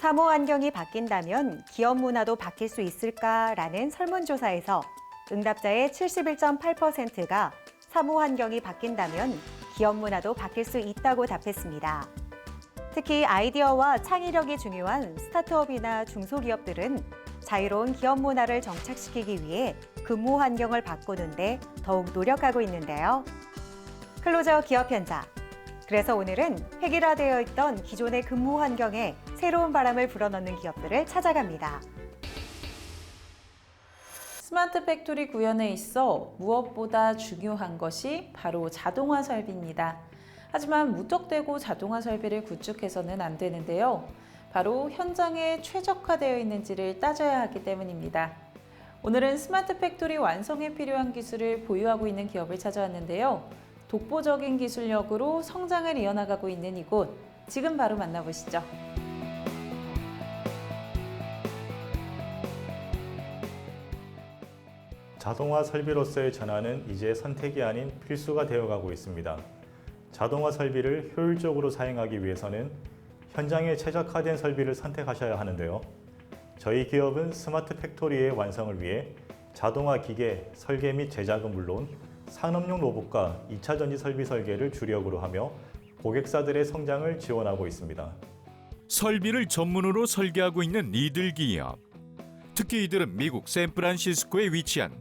사무 환경이 바뀐다면 기업 문화도 바뀔 수 있을까라는 설문조사에서 응답자의 71.8%가 사무 환경이 바뀐다면 기업 문화도 바뀔 수 있다고 답했습니다. 특히 아이디어와 창의력이 중요한 스타트업이나 중소기업들은 자유로운 기업 문화를 정착시키기 위해 근무 환경을 바꾸는데 더욱 노력하고 있는데요. 클로저 기업 현장. 그래서 오늘은 획일화되어 있던 기존의 근무 환경에 새로운 바람을 불어넣는 기업들을 찾아갑니다. 스마트 팩토리 구현에 있어 무엇보다 중요한 것이 바로 자동화 설비입니다. 하지만 무턱대고 자동화 설비를 구축해서는 안 되는데요. 바로 현장에 최적화되어 있는지를 따져야 하기 때문입니다. 오늘은 스마트 팩토리 완성에 필요한 기술을 보유하고 있는 기업을 찾아왔는데요. 독보적인 기술력으로 성장을 이어나가고 있는 이곳, 지금 바로 만나보시죠. 자동화 설비로서의 전환은 이제 선택이 아닌 필수가 되어가고 있습니다. 자동화 설비를 효율적으로 사용하기 위해서는 현장에 최적화된 설비를 선택하셔야 하는데요. 저희 기업은 스마트 팩토리의 완성을 위해 자동화 기계, 설계 및 제작은 물론 산업용 로봇과 2차 전지 설비 설계를 주력으로 하며 고객사들의 성장을 지원하고 있습니다. 설비를 전문으로 설계하고 있는 이들 기업. 특히 이들은 미국 샌프란시스코에 위치한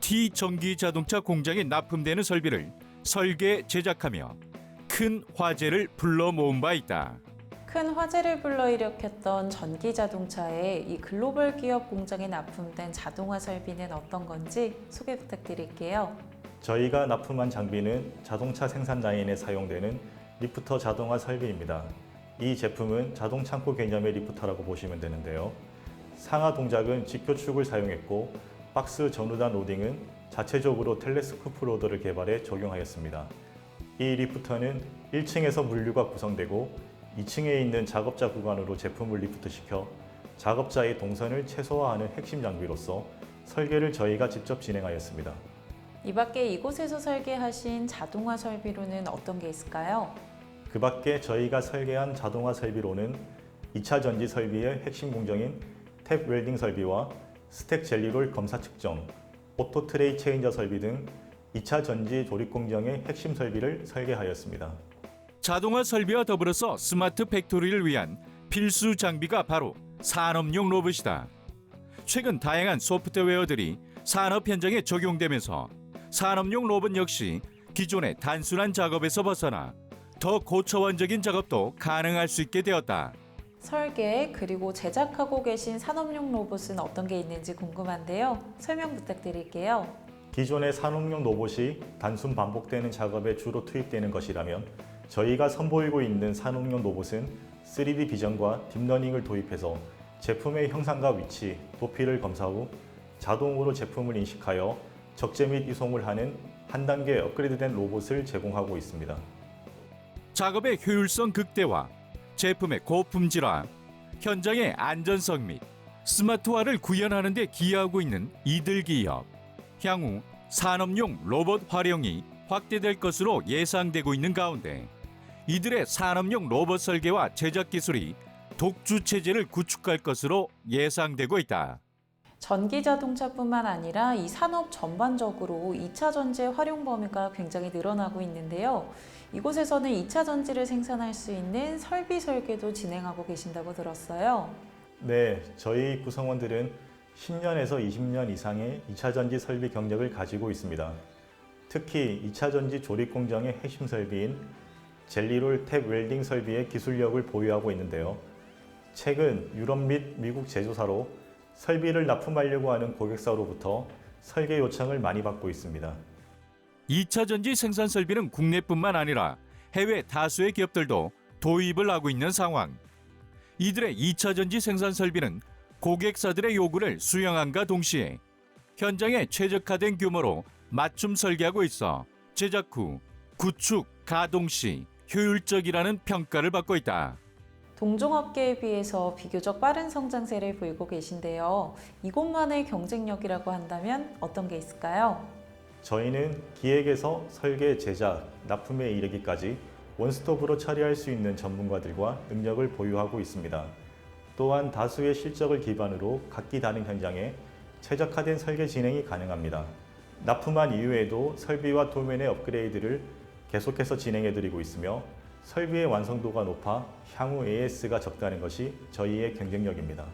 T 전기 자동차 공장에 납품되는 설비를 설계 제작하며 큰 화제를 불러 모은 바 있다. 큰 화제를 불러 일으켰던 전기 자동차의 이 글로벌 기업 공장에 납품된 자동화 설비는 어떤 건지 소개 부탁드릴게요. 저희가 납품한 장비는 자동차 생산 라인에 사용되는 리프터 자동화 설비입니다. 이 제품은 자동 창고 개념의 리프터라고 보시면 되는데요. 상하 동작은 직교축을 사용했고 박스 전후단 로딩은 자체적으로 텔레스코프 로더를 개발해 적용하였습니다. 이 리프터는 1층에서 물류가 구성되고 2층에 있는 작업자 구간으로 제품을 리프트시켜 작업자의 동선을 최소화하는 핵심 장비로서 설계를 저희가 직접 진행하였습니다. 이 밖에 이곳에서 설계하신 자동화 설비로는 어떤 게 있을까요? 그 밖에 저희가 설계한 자동화 설비로는 2차 전지 설비의 핵심 공정인 탭 웰딩 설비와 스택 젤리롤 검사 측정, 오토 트레이 체인저 설비 등 2차 전지 조립 공정의 핵심 설비를 설계하였습니다. 자동화 설비와 더불어서 스마트 팩토리를 위한 필수 장비가 바로 산업용 로봇이다. 최근 다양한 소프트웨어들이 산업 현장에 적용되면서 산업용 로봇 역시 기존의 단순한 작업에서 벗어나 더 고차원적인 작업도 가능할 수 있게 되었다. 설계 그리고 제작하고 계신 산업용 로봇은 어떤 게 있는지 궁금한데요. 설명 부탁드릴게요. 기존의 산업용 로봇이 단순 반복되는 작업에 주로 투입되는 것이라면 저희가 선보이고 있는 산업용 로봇은 3D 비전과 딥러닝을 도입해서 제품의 형상과 위치, 도피를 검사 후 자동으로 제품을 인식하여 적재 및 이송을 하는 한 단계 업그레이드된 로봇을 제공하고 있습니다. 작업의 효율성 극대화, 제품의 고품질화, 현장의 안전성 및 스마트화를 구현하는 데 기여하고 있는 이들 기업. 향후 산업용 로봇 활용이 확대될 것으로 예상되고 있는 가운데 이들의 산업용 로봇 설계와 제작 기술이 독주 체제를 구축할 것으로 예상되고 있다. 전기 자동차뿐만 아니라 이 산업 전반적으로 2차 전지의 활용 범위가 굉장히 늘어나고 있는데요. 이곳에서는 2차 전지를 생산할 수 있는 설비 설계도 진행하고 계신다고 들었어요. 네, 저희 구성원들은 10년에서 20년 이상의 2차 전지 설비 경력을 가지고 있습니다. 특히 2차 전지 조립 공정의 핵심 설비인 젤리롤 탭 웰딩 설비의 기술력을 보유하고 있는데요. 최근 유럽 및 미국 제조사로 설비를 납품하려고 하는 고객사로부터 설계 요청을 많이 받고 있습니다. 2차 전지 생산 설비는 국내뿐만 아니라 해외 다수의 기업들도 도입을 하고 있는 상황. 이들의 2차 전지 생산 설비는 고객사들의 요구를 수용함과 동시에 현장에 최적화된 규모로 맞춤 설계하고 있어 제작 후 구축, 가동 시 효율적이라는 평가를 받고 있다. 동종업계에 비해서 비교적 빠른 성장세를 보이고 계신데요. 이곳만의 경쟁력이라고 한다면 어떤 게 있을까요? 저희는 기획에서 설계, 제작, 납품에 이르기까지 원스톱으로 처리할 수 있는 전문가들과 능력을 보유하고 있습니다. 또한 다수의 실적을 기반으로 각기 다른 현장에 최적화된 설계 진행이 가능합니다. 납품한 이후에도 설비와 도면의 업그레이드를 계속해서 진행해드리고 있으며 설비의 완성도가 높아 향후 AS가 적다는 것이 저희의 경쟁력입니다.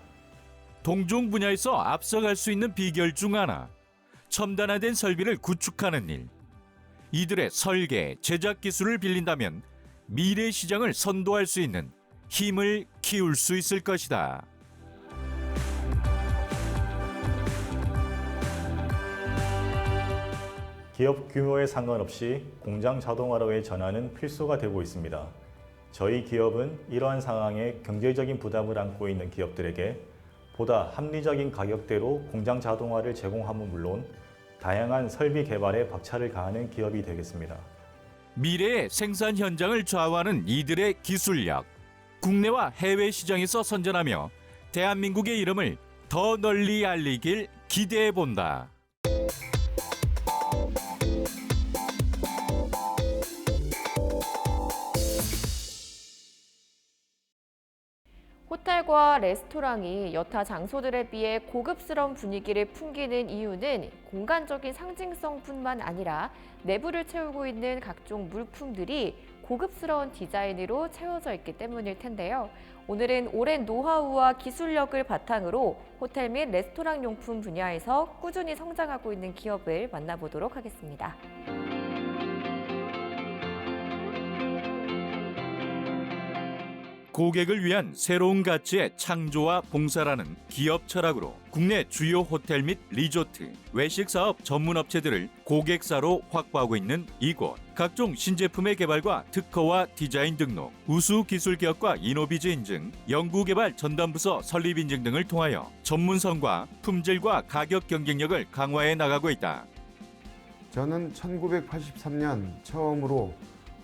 동종 분야에서 앞서갈 수 있는 비결 중 하나. 첨단화된 설비를 구축하는 일. 이들의 설계, 제작 기술을 빌린다면 미래 시장을 선도할 수 있는 힘을 키울 수 있을 것이다. 기업 규모에 상관없이 공장 자동화로의 전환은 필수가 되고 있습니다. 저희 기업은 이러한 상황에 경제적인 부담을 안고 있는 기업들에게 보다 합리적인 가격대로 공장 자동화를 제공함은 물론 다양한 설비 개발에 박차를 가하는 기업이 되겠습니다. 미래의 생산 현장을 좌우하는 이들의 기술력. 국내와 해외 시장에서 선전하며 대한민국의 이름을 더 널리 알리길 기대해 본다. 호텔과 레스토랑이 여타 장소들에 비해 고급스러운 분위기를 풍기는 이유는 공간적인 상징성뿐만 아니라 내부를 채우고 있는 각종 물품들이 고급스러운 디자인으로 채워져 있기 때문일 텐데요. 오늘은 오랜 노하우와 기술력을 바탕으로 호텔 및 레스토랑 용품 분야에서 꾸준히 성장하고 있는 기업을 만나보도록 하겠습니다. 고객을 위한 새로운 가치의 창조와 봉사라는 기업 철학으로 국내 주요 호텔 및 리조트, 외식 사업 전문 업체들을 고객사로 확보하고 있는 이곳. 각종 신제품의 개발과 특허와 디자인 등록, 우수 기술 기업과 이노비즈 인증, 연구개발 전담부서 설립 인증 등을 통하여 전문성과 품질과 가격 경쟁력을 강화해 나가고 있다. 저는 1983년 처음으로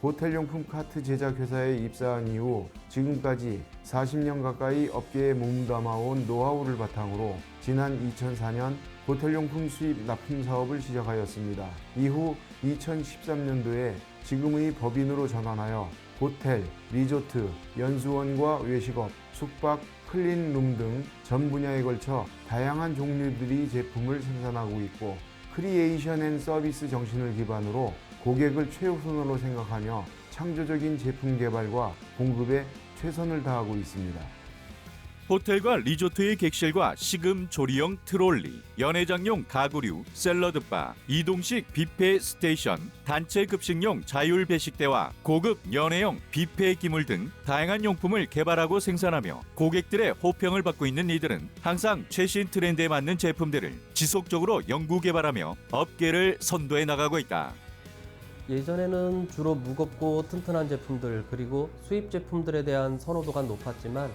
호텔용품 카트 제작 회사에 입사한 이후 지금까지 40년 가까이 업계에 몸담아온 노하우를 바탕으로 지난 2004년 호텔용품 수입 납품 사업을 시작하였습니다. 이후 2013년도에 지금의 법인으로 전환하여 호텔, 리조트, 연수원과 외식업, 숙박, 클린룸 등 전 분야에 걸쳐 다양한 종류들의 제품을 생산하고 있고 크리에이션 앤 서비스 정신을 기반으로 고객을 최우선으로 생각하며 창조적인 제품 개발과 공급에 최선을 다하고 있습니다. 호텔과 리조트의 객실과 식음 조리용 트롤리, 연회장용 가구류, 샐러드바, 이동식 뷔페 스테이션, 단체 급식용 자율 배식대와 고급 연회용 뷔페 기물 등 다양한 용품을 개발하고 생산하며 고객들의 호평을 받고 있는 이들은 항상 최신 트렌드에 맞는 제품들을 지속적으로 연구 개발하며 업계를 선도해 나가고 있다. 예전에는 주로 무겁고 튼튼한 제품들 그리고 수입 제품들에 대한 선호도가 높았지만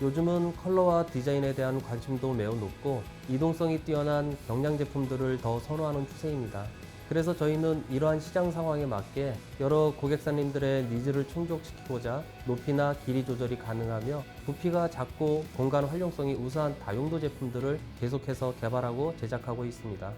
요즘은 컬러와 디자인에 대한 관심도 매우 높고 이동성이 뛰어난 경량 제품들을 더 선호하는 추세입니다. 그래서 저희는 이러한 시장 상황에 맞게 여러 고객사님들의 니즈를 충족시키고자 높이나 길이 조절이 가능하며 부피가 작고 공간 활용성이 우수한 다용도 제품들을 계속해서 개발하고 제작하고 있습니다.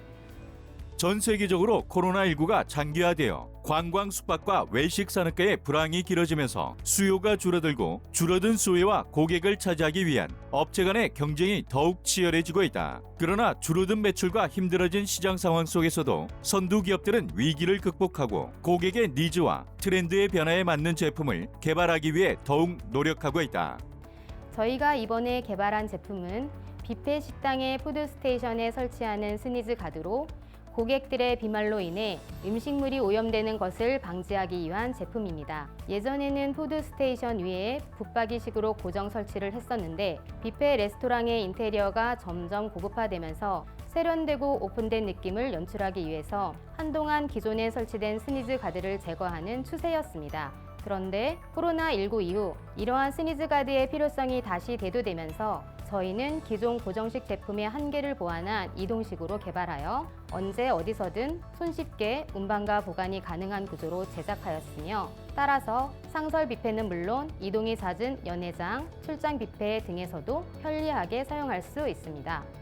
전 세계적으로 코로나19가 장기화되어 관광 숙박과 외식 산업계의 불황이 길어지면서 수요가 줄어들고 줄어든 수요와 고객을 차지하기 위한 업체 간의 경쟁이 더욱 치열해지고 있다. 그러나 줄어든 매출과 힘들어진 시장 상황 속에서도 선두 기업들은 위기를 극복하고 고객의 니즈와 트렌드의 변화에 맞는 제품을 개발하기 위해 더욱 노력하고 있다. 저희가 이번에 개발한 제품은 뷔페 식당의 푸드스테이션에 설치하는 스니즈 가드로 고객들의 비말로 인해 음식물이 오염되는 것을 방지하기 위한 제품입니다. 예전에는 푸드스테이션 위에 붙박이식으로 고정 설치를 했었는데 뷔페 레스토랑의 인테리어가 점점 고급화되면서 세련되고 오픈된 느낌을 연출하기 위해서 한동안 기존에 설치된 스니즈 가드를 제거하는 추세였습니다. 그런데 코로나19 이후 이러한 스니즈 가드의 필요성이 다시 대두되면서 저희는 기존 고정식 제품의 한계를 보완한 이동식으로 개발하여 언제 어디서든 손쉽게 운반과 보관이 가능한 구조로 제작하였으며 따라서 상설 뷔페는 물론 이동이 잦은 연회장, 출장 뷔페 등에서도 편리하게 사용할 수 있습니다.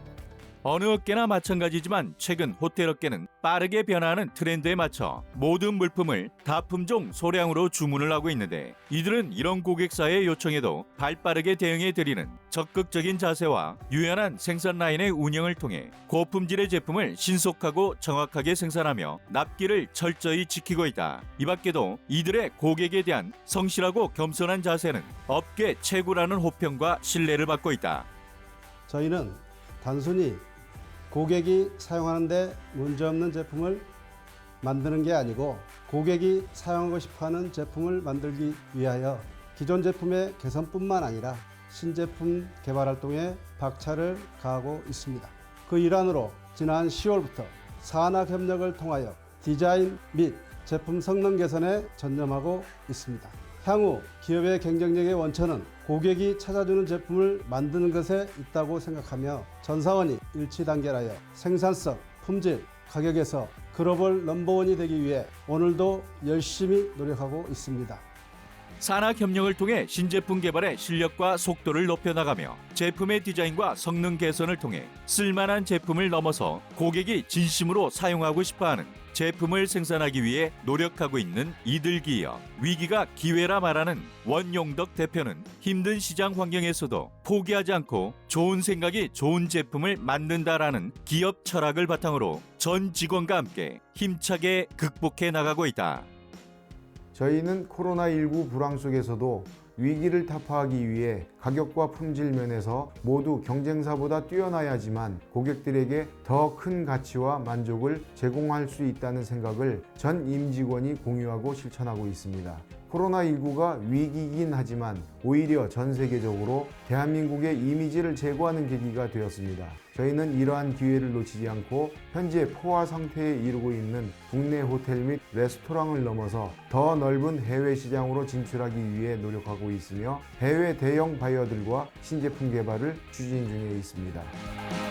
어느 업계나 마찬가지지만 최근 호텔 업계는 빠르게 변화하는 트렌드에 맞춰 모든 물품을 다품종 소량으로 주문을 하고 있는데 이들은 이런 고객사의 요청에도 발빠르게 대응해 드리는 적극적인 자세와 유연한 생산 라인의 운영을 통해 고품질의 제품을 신속하고 정확하게 생산하며 납기를 철저히 지키고 있다. 이 밖에도 이들의 고객에 대한 성실하고 겸손한 자세는 업계 최고라는 호평과 신뢰를 받고 있다. 저희는 단순히 고객이 사용하는데 문제없는 제품을 만드는 게 아니고 고객이 사용하고 싶어하는 제품을 만들기 위하여 기존 제품의 개선뿐만 아니라 신제품 개발 활동에 박차를 가하고 있습니다. 그 일환으로 지난 10월부터 산학 협력을 통하여 디자인 및 제품 성능 개선에 전념하고 있습니다. 향후 기업의 경쟁력의 원천은 고객이 찾아주는 제품을 만드는 것에 있다고 생각하며 전사원이 일치 단결하여 생산성, 품질, 가격에서 글로벌 넘버원이 되기 위해 오늘도 열심히 노력하고 있습니다. 산학 협력을 통해 신제품 개발의 실력과 속도를 높여 나가며 제품의 디자인과 성능 개선을 통해 쓸만한 제품을 넘어서 고객이 진심으로 사용하고 싶어하는 제품을 생산하기 위해 노력하고 있는 이들 기업. 위기가 기회라 말하는 원용덕 대표는 힘든 시장 환경에서도 포기하지 않고 좋은 생각이 좋은 제품을 만든다라는 기업 철학을 바탕으로 전 직원과 함께 힘차게 극복해 나가고 있다. 저희는 코로나19 불황 속에서도 위기를 타파하기 위해 가격과 품질 면에서 모두 경쟁사보다 뛰어나야지만 고객들에게 더 큰 가치와 만족을 제공할 수 있다는 생각을 전 임직원이 공유하고 실천하고 있습니다. 코로나19가 위기이긴 하지만 오히려 전 세계적으로 대한민국의 이미지를 제고하는 계기가 되었습니다. 저희는 이러한 기회를 놓치지 않고 현재 포화 상태에 이르고 있는 국내 호텔 및 레스토랑을 넘어서 더 넓은 해외 시장으로 진출하기 위해 노력하고 있으며 해외 대형 바이어들과 신제품 개발을 추진 중에 있습니다.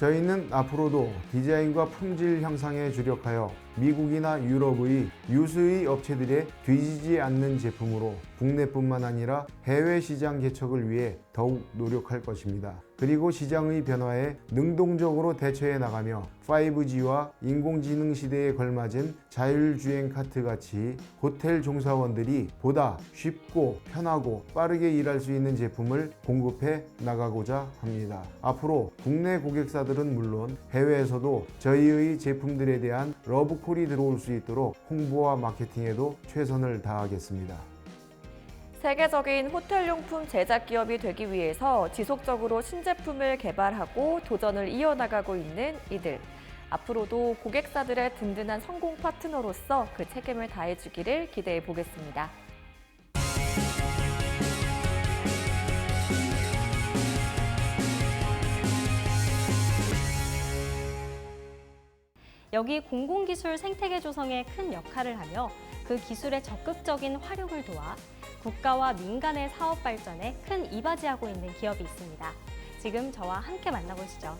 저희는 앞으로도 디자인과 품질 향상에 주력하여 미국이나 유럽의 유수의 업체들에 뒤지지 않는 제품으로 국내뿐만 아니라 해외 시장 개척을 위해 더욱 노력할 것입니다. 그리고 시장의 변화에 능동적으로 대처해 나가며 5G와 인공지능 시대에 걸맞은 자율주행 카트 같이 호텔 종사원들이 보다 쉽고 편하고 빠르게 일할 수 있는 제품을 공급해 나가고자 합니다. 앞으로 국내 고객사들은 물론 해외에서도 저희의 제품들에 대한 러브콜이 들어올 수 있도록 홍보와 마케팅에도 최선을 다하겠습니다. 세계적인 호텔용품 제작 기업이 되기 위해서 지속적으로 신제품을 개발하고 도전을 이어나가고 있는 이들. 앞으로도 고객사들의 든든한 성공 파트너로서 그 책임을 다해주기를 기대해 보겠습니다. 여기 공공기술 생태계 조성에 큰 역할을 하며 그 기술의 적극적인 활용을 도와 국가와 민간의 사업 발전에 큰 이바지하고 있는 기업이 있습니다. 지금 저와 함께 만나보시죠.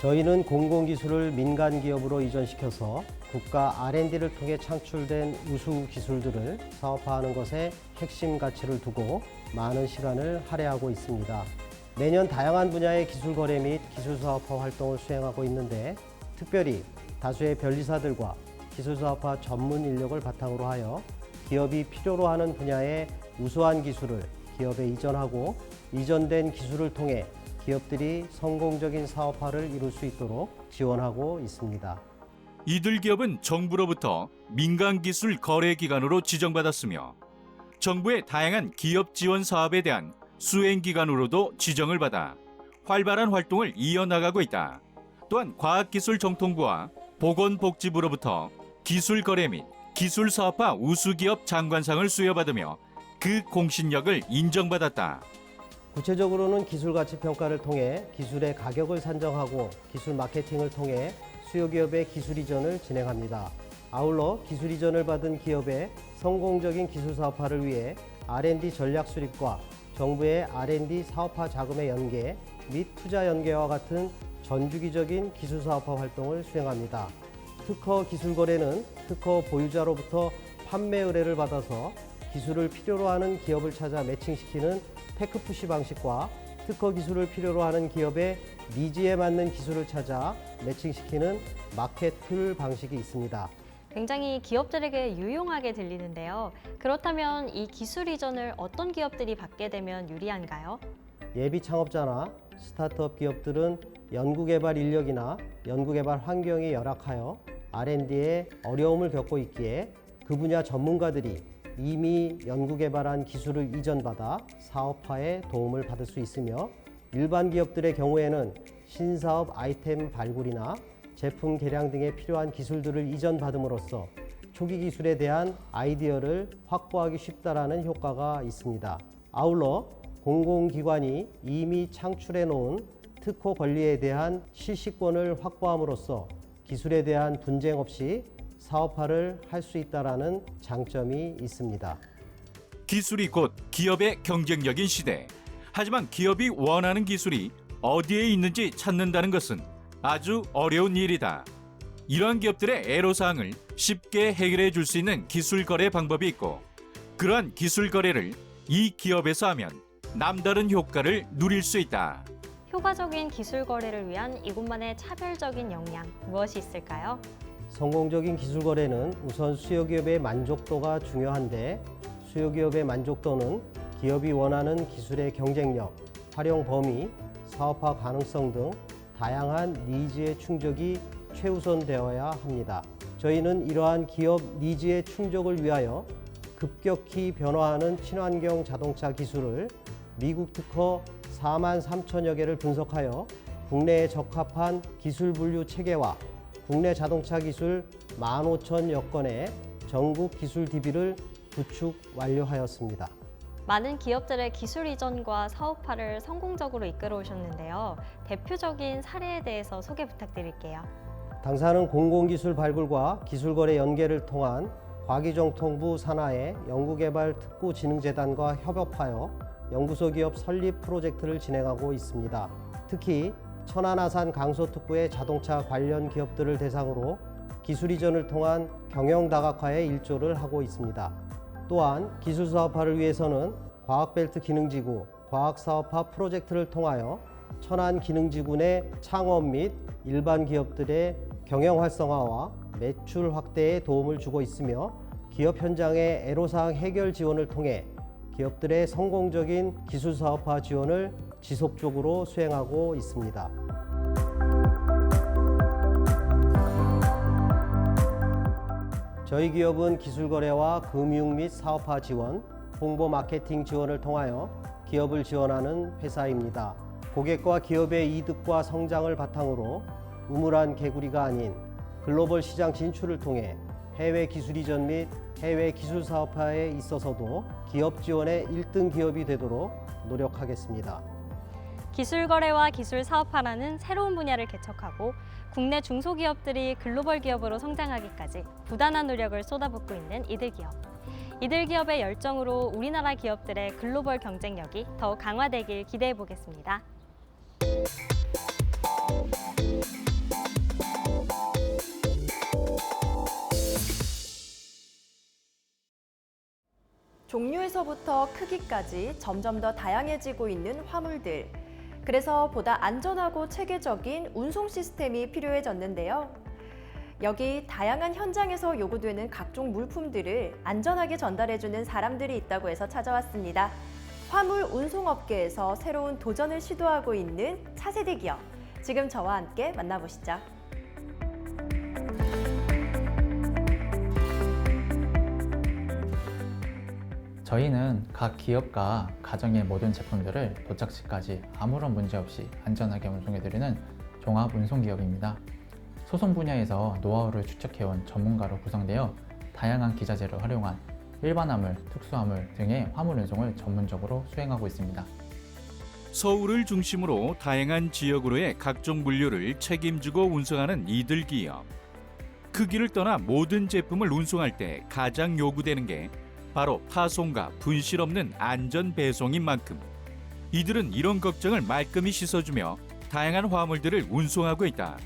저희는 공공기술을 민간 기업으로 이전시켜서 국가 R&D를 통해 창출된 우수 기술들을 사업화하는 것에 핵심 가치를 두고 많은 시간을 할애하고 있습니다. 매년 다양한 분야의 기술 거래 및 기술 사업화 활동을 수행하고 있는데 특별히 다수의 변리사들과 기술 사업화 전문 인력을 바탕으로 하여 기업이 필요로 하는 분야의 우수한 기술을 기업에 이전하고 이전된 기술을 통해 기업들이 성공적인 사업화를 이룰 수 있도록 지원하고 있습니다. 이들 기업은 정부로부터 민간 기술 거래 기관으로 지정받았으며 정부의 다양한 기업 지원 사업에 대한 수행 기관으로도 지정을 받아 활발한 활동을 이어나가고 있다. 또한 과학기술정통부와 보건복지부로부터 기술 거래 및 기술 사업화 우수 기업 장관상을 수여받으며 그 공신력을 인정받았다. 구체적으로는 기술 가치 평가를 통해 기술의 가격을 산정하고 기술 마케팅을 통해 수요 기업의 기술 이전을 진행합니다. 아울러 기술 이전을 받은 기업의 성공적인 기술 사업화를 위해 R&D 전략 수립과 정부의 R&D 사업화 자금의 연계 및 투자 연계와 같은 전주기적인 기술 사업화 활동을 수행합니다. 특허 기술 거래는 특허 보유자로부터 판매 의뢰를 받아서 기술을 필요로 하는 기업을 찾아 매칭시키는 테크푸시 방식과 특허 기술을 필요로 하는 기업의 니즈에 맞는 기술을 찾아 매칭시키는 마켓툴 방식이 있습니다. 굉장히 기업들에게 유용하게 들리는데요. 그렇다면 이 기술 이전을 어떤 기업들이 받게 되면 유리한가요? 예비 창업자나 스타트업 기업들은 연구개발 인력이나 연구개발 환경이 열악하여 R&D에 어려움을 겪고 있기에 그 분야 전문가들이 이미 연구개발한 기술을 이전받아 사업화에 도움을 받을 수 있으며 일반 기업들의 경우에는 신사업 아이템 발굴이나 제품 개량 등에 필요한 기술들을 이전받음으로써 초기 기술에 대한 아이디어를 확보하기 쉽다라는 효과가 있습니다. 아울러 공공기관이 이미 창출해 놓은 특허 권리에 대한 실시권을 확보함으로써 기술에 대한 분쟁 없이 사업화를 할 수 있다라는 장점이 있습니다. 기술이 곧 기업의 경쟁력인 시대. 하지만 기업이 원하는 기술이 어디에 있는지 찾는다는 것은 아주 어려운 일이다. 이러한 기업들의 애로사항을 쉽게 해결해 줄 수 있는 기술 거래 방법이 있고 그러한 기술 거래를 이 기업에서 하면 남다른 효과를 누릴 수 있다. 효과적인 기술 거래를 위한 이곳만의 차별적인 역량 무엇이 있을까요? 성공적인 기술 거래는 우선 수요 기업의 만족도가 중요한데 수요 기업의 만족도는 기업이 원하는 기술의 경쟁력, 활용 범위, 사업화 가능성 등 다양한 니즈의 충족이 최우선되어야 합니다. 저희는 이러한 기업 니즈의 충족을 위하여 급격히 변화하는 친환경 자동차 기술을 미국 특허 4만 3천여 개를 분석하여 국내에 적합한 기술 분류 체계와 국내 자동차 기술 15,000여 건의 전국 기술 DB를 구축 완료하였습니다. 많은 기업들의 기술 이전과 사업화를 성공적으로 이끌어 오셨는데요. 대표적인 사례에 대해서 소개 부탁드릴게요. 당사는 공공기술 발굴과 기술거래 연계를 통한 과기정통부 산하의 연구개발특구진흥재단과 협업하여 연구소 기업 설립 프로젝트를 진행하고 있습니다. 특히 천안아산 강서특구의 자동차 관련 기업들을 대상으로 기술 이전을 통한 경영 다각화에 일조를 하고 있습니다. 또한 기술 사업화를 위해서는 과학벨트 기능지구 과학사업화 프로젝트를 통하여 천안 기능지구 내 창업 및 일반 기업들의 경영 활성화와 매출 확대에 도움을 주고 있으며 기업 현장의 애로사항 해결 지원을 통해 기업들의 성공적인 기술 사업화 지원을 지속적으로 수행하고 있습니다. 저희 기업은 기술 거래와 금융 및 사업화 지원, 홍보 마케팅 지원을 통하여 기업을 지원하는 회사입니다. 고객과 기업의 이득과 성장을 바탕으로 우물한 개구리가 아닌 글로벌 시장 진출을 통해 해외 기술 이전 및 해외 기술 사업화에 있어서도 기업 지원의 1등 기업이 되도록 노력하겠습니다. 기술 거래와 기술 사업화라는 새로운 분야를 개척하고 국내 중소기업들이 글로벌 기업으로 성장하기까지 부단한 노력을 쏟아붓고 있는 이들 기업. 이들 기업의 열정으로 우리나라 기업들의 글로벌 경쟁력이 더욱 강화되길 기대해 보겠습니다. 종류에서부터 크기까지 점점 더 다양해지고 있는 화물들. 그래서 보다 안전하고 체계적인 운송 시스템이 필요해졌는데요. 여기 다양한 현장에서 요구되는 각종 물품들을 안전하게 전달해주는 사람들이 있다고 해서 찾아왔습니다. 화물 운송업계에서 새로운 도전을 시도하고 있는 차세대 기업. 지금 저와 함께 만나보시죠. 저희는 각 기업과 가정의 모든 제품들을 도착지까지 아무런 문제 없이 안전하게 운송해드리는 종합 운송 기업입니다. 소송 분야에서 노하우를 축적해온 전문가로 구성되어 다양한 기자재를 활용한 일반 화물, 특수 화물 등의 화물 운송을 전문적으로 수행하고 있습니다. 서울을 중심으로 다양한 지역으로의 각종 물류를 책임지고 운송하는 이들 기업. 크기를 떠나 모든 제품을 운송할 때 가장 요구되는 게 바로 파손과 분실 없는 안전 배송인 만큼 이들은 이런 걱정을 말끔히 씻어주며 다양한 화물들을 운송하고 있다.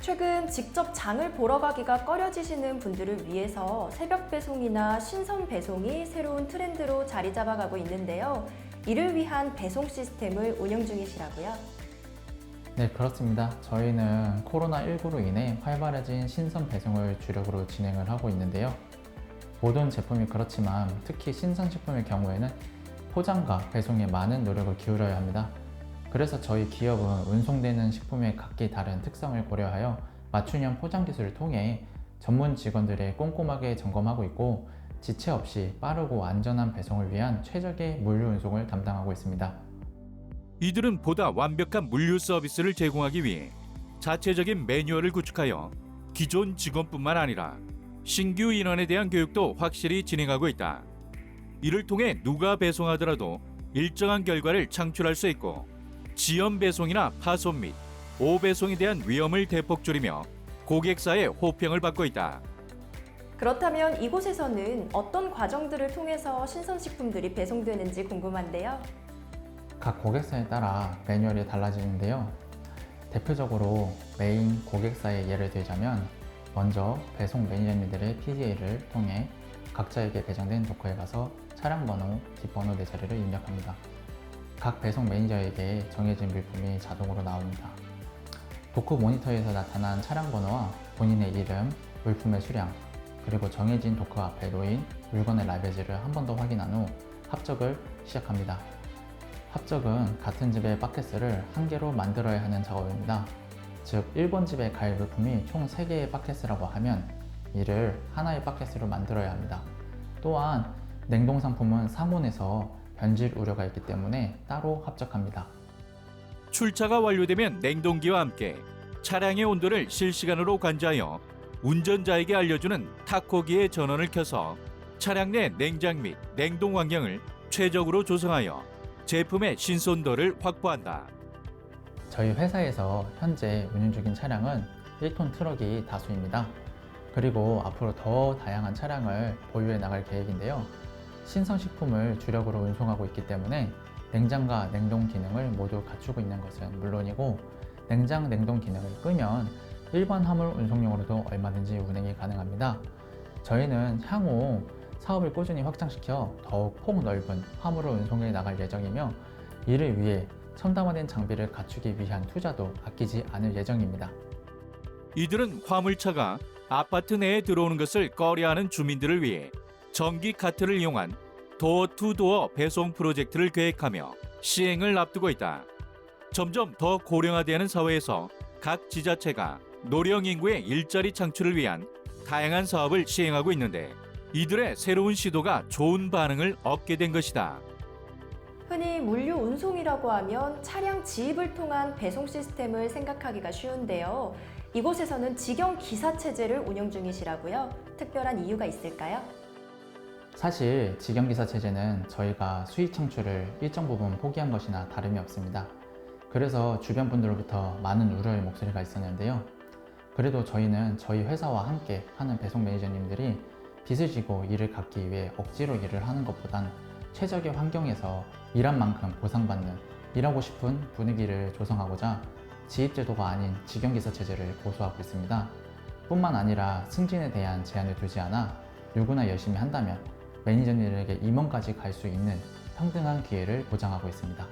최근 직접 장을 보러 가기가 꺼려지시는 분들을 위해서 새벽 배송이나 신선 배송이 새로운 트렌드로 자리 잡아가고 있는데요. 이를 위한 배송 시스템을 운영 중이시라고요. 네, 그렇습니다. 저희는 코로나19로 인해 활발해진 신선 배송을 주력으로 진행을 하고 있는데요. 모든 제품이 그렇지만 특히 신선식품의 경우에는 포장과 배송에 많은 노력을 기울여야 합니다. 그래서 저희 기업은 운송되는 식품의 각기 다른 특성을 고려하여 맞춤형 포장 기술을 통해 전문 직원들의 꼼꼼하게 점검하고 있고 지체 없이 빠르고 안전한 배송을 위한 최적의 물류 운송을 담당하고 있습니다. 이들은 보다 완벽한 물류 서비스를 제공하기 위해 자체적인 매뉴얼을 구축하여 기존 직원뿐만 아니라 신규 인원에 대한 교육도 확실히 진행하고 있다. 이를 통해 누가 배송하더라도 일정한 결과를 창출할 수 있고 지연 배송이나 파손 및 오배송에 대한 위험을 대폭 줄이며 고객사의 호평을 받고 있다. 그렇다면 이곳에서는 어떤 과정들을 통해서 신선식품들이 배송되는지 궁금한데요. 각 고객사에 따라 매뉴얼이 달라지는데요. 대표적으로 메인 고객사의 예를 들자면 먼저 배송 매니저님들의 PDA를 통해 각자에게 배정된 도커에 가서 차량 번호, 뒷번호 네 자리를 입력합니다. 각 배송 매니저에게 정해진 물품이 자동으로 나옵니다. 도커 모니터에서 나타난 차량 번호와 본인의 이름, 물품의 수량, 그리고 정해진 도커 앞에 놓인 물건의 라벨지를 한 번 더 확인한 후 합적을 시작합니다. 합적은 같은 집의 바켓을 한 개로 만들어야 하는 작업입니다. 즉 1번 집에 갈 물품이 총 3개의 바켓이라고 하면 이를 하나의 바켓으로 만들어야 합니다. 또한 냉동 상품은 상온에서 변질 우려가 있기 때문에 따로 합적합니다. 출차가 완료되면 냉동기와 함께 차량의 온도를 실시간으로 관자하여 운전자에게 알려주는 타코기의 전원을 켜서 차량 내 냉장 및 냉동 환경을 최적으로 조성하여 제품의 신선도를 확보한다. 저희 회사에서 현재 운영 중인 차량은 1톤 트럭이 다수입니다. 그리고 앞으로 더 다양한 차량을 보유해 나갈 계획인데요. 신선식품을 주력으로 운송하고 있기 때문에 냉장과 냉동 기능을 모두 갖추고 있는 것은 물론이고 냉장, 냉동 기능을 끄면 일반 화물 운송용으로도 얼마든지 운행이 가능합니다. 저희는 향후 사업을 꾸준히 확장시켜 더욱 폭 넓은 화물을 운송해 나갈 예정이며 이를 위해 첨단화된 장비를 갖추기 위한 투자도 아끼지 않을 예정입니다. 이들은 화물차가 아파트 내에 들어오는 것을 꺼려하는 주민들을 위해 전기 카트를 이용한 도어 투 도어 배송 프로젝트를 계획하며 시행을 앞두고 있다. 점점 더 고령화되는 사회에서 각 지자체가 노령 인구의 일자리 창출을 위한 다양한 사업을 시행하고 있는데 이들의 새로운 시도가 좋은 반응을 얻게 된 것이다. 흔히 물류 운송이라고 하면 차량 지입을 통한 배송 시스템을 생각하기가 쉬운데요. 이곳에서는 직영 기사 체제를 운영 중이시라고요. 특별한 이유가 있을까요? 사실 직영 기사 체제는 저희가 수익 창출을 일정 부분 포기한 것이나 다름이 없습니다. 그래서 주변 분들로부터 많은 우려의 목소리가 있었는데요. 그래도 저희는 저희 회사와 함께 하는 배송 매니저님들이 빚을 지고 일을 갖기 위해 억지로 일을 하는 것보단 최적의 환경에서 일한 만큼 보상받는 일하고 싶은 분위기를 조성하고자 지입제도가 아닌 직영기사 체제를 고수하고 있습니다. 뿐만 아니라 승진에 대한 제한을 두지 않아 누구나 열심히 한다면 매니저님들에게 임원까지 갈 수 있는 평등한 기회를 보장하고 있습니다.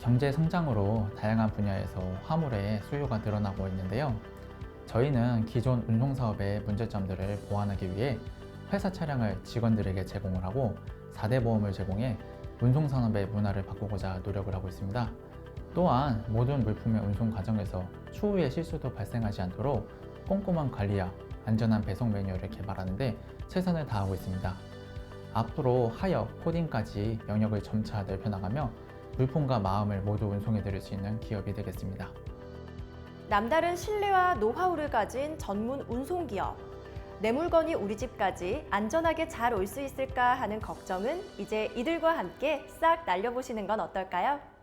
경제 성장으로 다양한 분야에서 화물의 수요가 늘어나고 있는데요. 저희는 기존 운송 사업의 문제점들을 보완하기 위해 회사 차량을 직원들에게 제공을 하고 4대 보험을 제공해 운송 산업의 문화를 바꾸고자 노력을 하고 있습니다. 또한 모든 물품의 운송 과정에서 추후에 실수도 발생하지 않도록 꼼꼼한 관리와 안전한 배송 매뉴얼을 개발하는데 최선을 다하고 있습니다. 앞으로 하역, 코딩까지 영역을 점차 넓혀나가며 물품과 마음을 모두 운송해 드릴 수 있는 기업이 되겠습니다. 남다른 신뢰와 노하우를 가진 전문 운송 기업. 내 물건이 우리 집까지 안전하게 잘 올 수 있을까 하는 걱정은 이제 이들과 함께 싹 날려보시는 건 어떨까요?